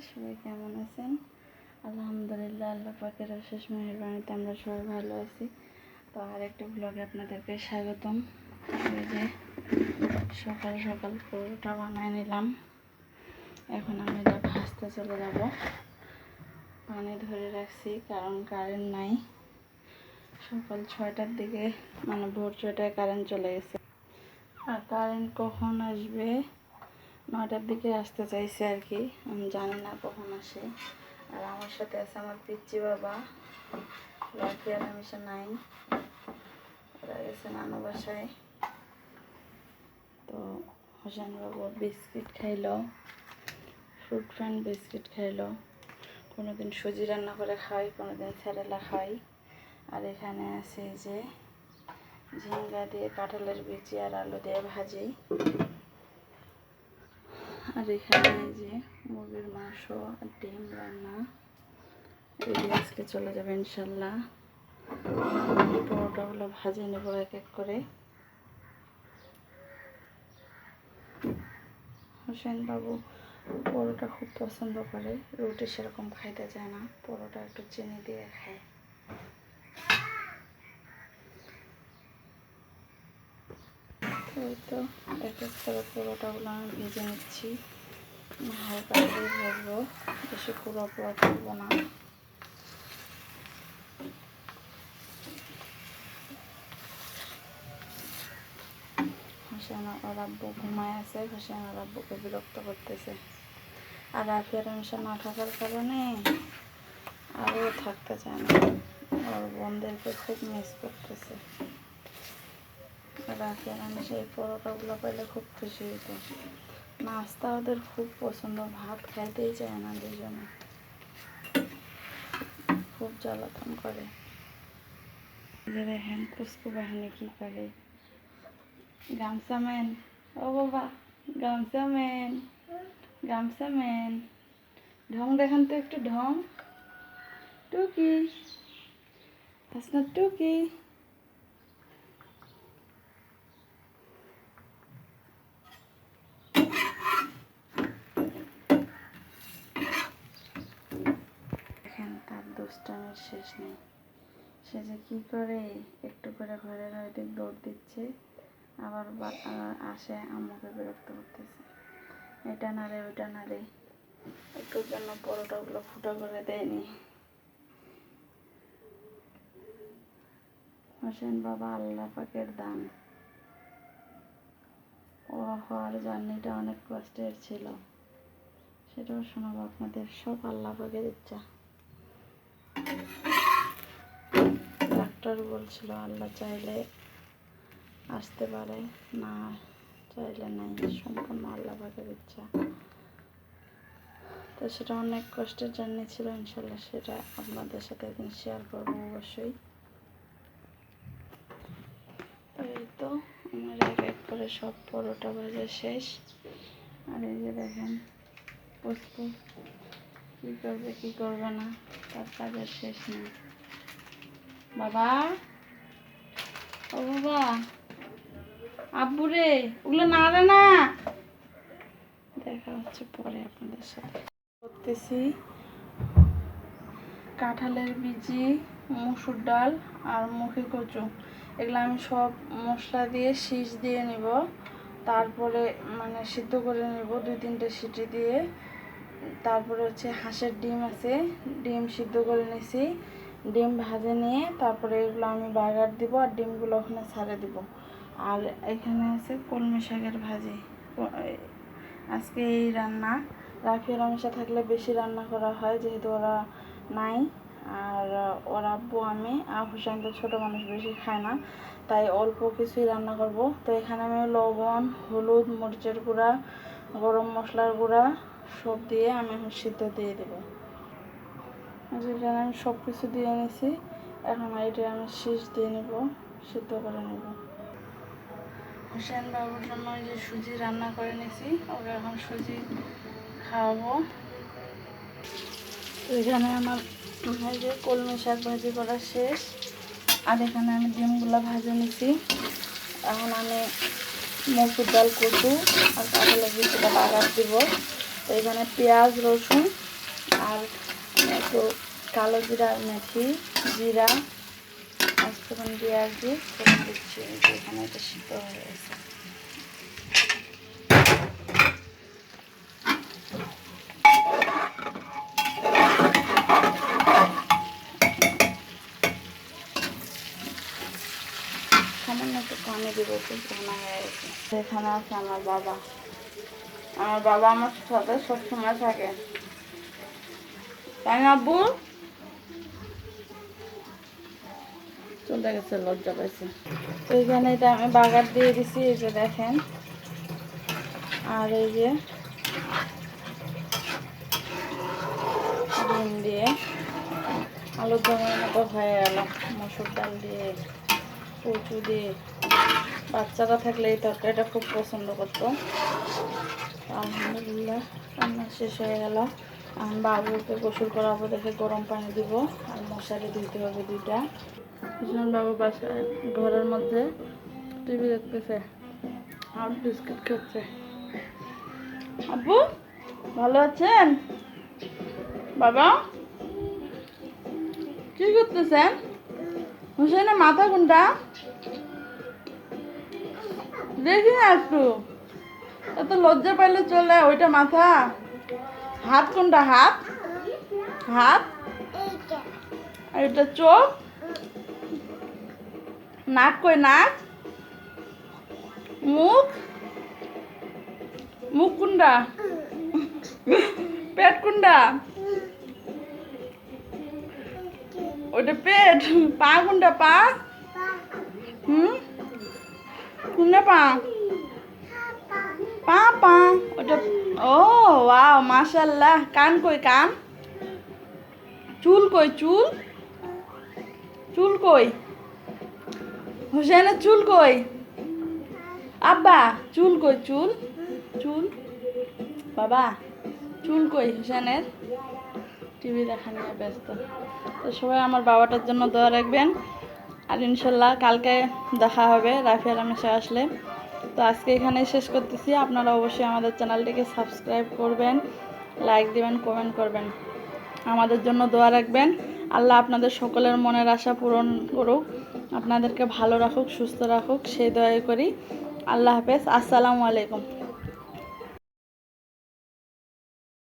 সবাই কেমন আছেন? আলহামদুলিল্লাহ, আল্লাহ পাকের অশেষ মেহরবানিতে আমরা সবাই ভালো আছি। তো আর একটা ব্লগে আপনাদেরকে স্বাগতম। যে সকাল সকাল পুরোটা বানায় নিলাম। এখন আমি এটা ভাজতে চলে যাব। পানি ধরে রাখছি, কারণ কারেন্ট নাই। সকাল ছয়টার দিকে মানে ভোর ছয়টায় কারেন্ট চলে গেছে। আর কারেন্ট কখন আসবে? নয়টার দিকে আসতে চাইছে আর কি। আমি জানি না কখন আসে। আর আমার সাথে আছে আমার পিচ্চি বাবা। লাকি আর হামেশা নাই। ওরা গেছে নানু বাসায়। তো হোসেন বাবু বিস্কিট খাইলো। ফ্রুট ফ্যান্ড বিস্কিট খাইলো। কোনোদিন সুজি রান্না করে খাই কোনোদিন স্যারেলা খাই আর এখানে আছে যে ঝিঙ্গা দিয়ে, কাঁঠালের বিচি আর আলু দিয়ে ভাজি। আর এখানে যে মুরগির মাংস আর ডিম রান্না। এগুলো আজকে চলে যাবে ইনশাল্লাহ। পরোটাগুলো ভাজে নেব এক এক করে। হোসেন বাবু পরোটা খুব পছন্দ করে। রুটি সেরকম খাইতে চায় না। পরোটা একটু চিনি দিয়ে খায়। এই তো, এক এক করে পরোটাগুলো আমি ভেজে নিচ্ছি। হালকা করে ভাজবো, বেশি পুরো পুরো করব না। হোসেন ওর আব্বু ঘুমায় আছে, হোসেন ওর আব্বুকে বিরক্ত করতেছে। আর রাফিয়ার মিশা না। থাকার কারণে আরও থাকতে চায় না। ওর বোনদেরকে খুব মিস করতেছে। মিশা এই পরোটাগুলো খুব খুশি হতো নাস্তা ওদের খুব পছন্দ, ভাত খাইতেই চায় না দুজনে। খুব জ্বালাতন করে। দেখেন কুসকু বাহিনী কি করে? গামছা মেন। ও বাবা, গামছা মেন গামছা মেন। ঢং দেখান তো একটু ঢং। টুকি। টুকি দেখেন তার দুষ্টামের শেষ নেই। সে যে কী করে একটু করে ঘরের হয়তো দৌড় দিচ্ছে, আবার আসে আম্মুকে বিরক্ত করতেছে। এটা না রে ওইটা না রে একটুর জন্য পরোটাগুলো ফুটো করে দেয়নি। হোসেন বাবা আল্লাহ পাকের দান। ও হওয়ার জার্নিটা অনেক কষ্টের ছিল। সেটাও শোনাবো আপনাদের। সব আল্লাহ পাকের ইচ্ছা। ডাক্তার বলছিল আল্লাহ চাইলে আসতে পারে, না চাইলে নাই। সম্পূর্ণ আল্লাহ পাকের ইচ্ছা। তো সেটা অনেক কষ্টের জার্নি ছিল, ইনশাল্লাহ সেটা আপনাদের সাথে একদিন শেয়ার করব অবশ্যই। এই তো, আমার এক এক করে সব পরোটা ভাজা শেষ। আর এই যে দেখেন পুষ্পু কী করবে কী করবে না? তার কাজের শেষ নেই। বাবা? ও বাবা? আব্বু রে, ওগুলো না রে না। দেখা হচ্ছে পরে আপনাদের সাথে। করতেছি কাঁঠালের বিচি, মুসুর ডাল আর মুখে কচু। এগুলো আমি সব মশলা দিয়ে শীষ দিয়ে নিব। তারপরে মানে সিদ্ধ করে নিব দুই তিনটে সিটি দিয়ে। তারপরে হচ্ছে হাঁসের ডিম আছে, ডিম সিদ্ধ করে নিছি, ডিম ভাজে নিয়ে তারপরে এগুলো আমি বার্গার দিব আর ডিমগুলো ওখানে ছাড়ে দিব। আর এখানে আছে কলমি শাকের ভাজি। আজকে এই রান্না। রাফি রামেশা থাকলে বেশি রান্না করা হয় যেহেতু ওরা নাই। আর ওর আব্বু, আমি, আর হুসেন তো ছোটো মানুষ, বেশি খায় না। তাই অল্প কিছুই রান্না করব। তো এখানে আমি লবণ, হলুদ, মরিচের গুঁড়া, গরম মশলার গুঁড়া সব দিয়ে আমি এখন সিদ্ধ দিয়ে দেবো। আমি সব কিছু দিয়ে নিছি। এখন এটা আমি শীষ দিয়ে নেব, সিদ্ধ করে নেব। হোসেন বাবুর জন্য যে সুজি রান্না করে নিয়েছি ওকে এখন সুজি খাওয়াবো। এখানে আমার যে কলমি শাক ভাজি করা শেষ, আর এখানে আমি ডিমগুলো ভাজে নিছি। এখন আমি মসুর ডাল কচু আর কাঁঠালের বিচিটা বাগার দিব। এখানে পেঁয়াজ, রসুন আর একটু কালো জিরা মেথি, জিরা পাঁচফোড়ন দিয়ে ফোড়ন দিচ্ছি। এখানে এটা সিদ্ধ হয়ে গেছে। সামান্য একটু পানি দিব হয়ে গেছে। এখানে আছে আমার বাবা। আমার বাবা আমার সাথে সবসময় থাকে। তাই আব্বু? চলে গেছে, লজ্জা পাইছে। তো এখানে এটা আমি বাগার দিয়ে দিছি, এই যে দেখেন। আর এই যে ডিম দিয়ে আলুর দমের মতো হয়ে গেল মসুর ডাল দিয়ে, কচু দিয়ে। বাচ্চারা থাকলে এই তরকারিটা খুব পছন্দ করতো। আলহামদুলিল্লাহ রান্না শেষ হয়ে গেল। আমি বাবুকে গোসল করাবো দেখে গরম পানি দিব আর মশারি দিতে হবে দুইটা। কৃষ্ণ বাবু বাসায় ঘরের মধ্যে টিভি দেখতেছে আর বিস্কিট খাচ্ছে। আব্বু ভালো আছেন? বাবা কি করতেছেন? হুসেনের মাথা কোনটা? দেখি না একটু। এত লজ্জা পাইলে চলে ওইটা মাথা। হাত কোনটা হাত? হাত? আর এটা চোখ? নাক কই নাক? মুখ? মুখ কোনটা? পেট কোনটা? ওটা পেট। পা কোনটা পা। হুম? কোনটা পা? পা পা ওটা, ও ওয়াও মাশাল্লাহ কান কই, কান? চুল কই, চুল? চুল কই? হোসেনের চুল কই? আব্বা, চুল কই, চুল? চুল? বাবা, চুল কই হোসেনের? টিভি দেখা নিয়ে ব্যস্ত। তো সবাই আমার বাবাটার জন্য দোয়া রাখবেন। আর ইনশাল্লাহ কালকে দেখা হবে রাফি আরামেশে আসলে। তো আজকে এখানে শেষ করতেছি। আপনারা অবশ্যই আমাদের চ্যানেলটিকে সাবস্ক্রাইব করবেন, লাইক দেবেন, কমেন্ট করবেন। আমাদের জন্য দোয়া রাখবেন। আল্লাহ আপনাদের সকলের মনের আশা পূরণ করুক, আপনাদেরকে ভালো রাখুক, সুস্থ রাখুক, সেই দয়া করি। আল্লাহ হাফেজ। আসসালামু আলাইকুম।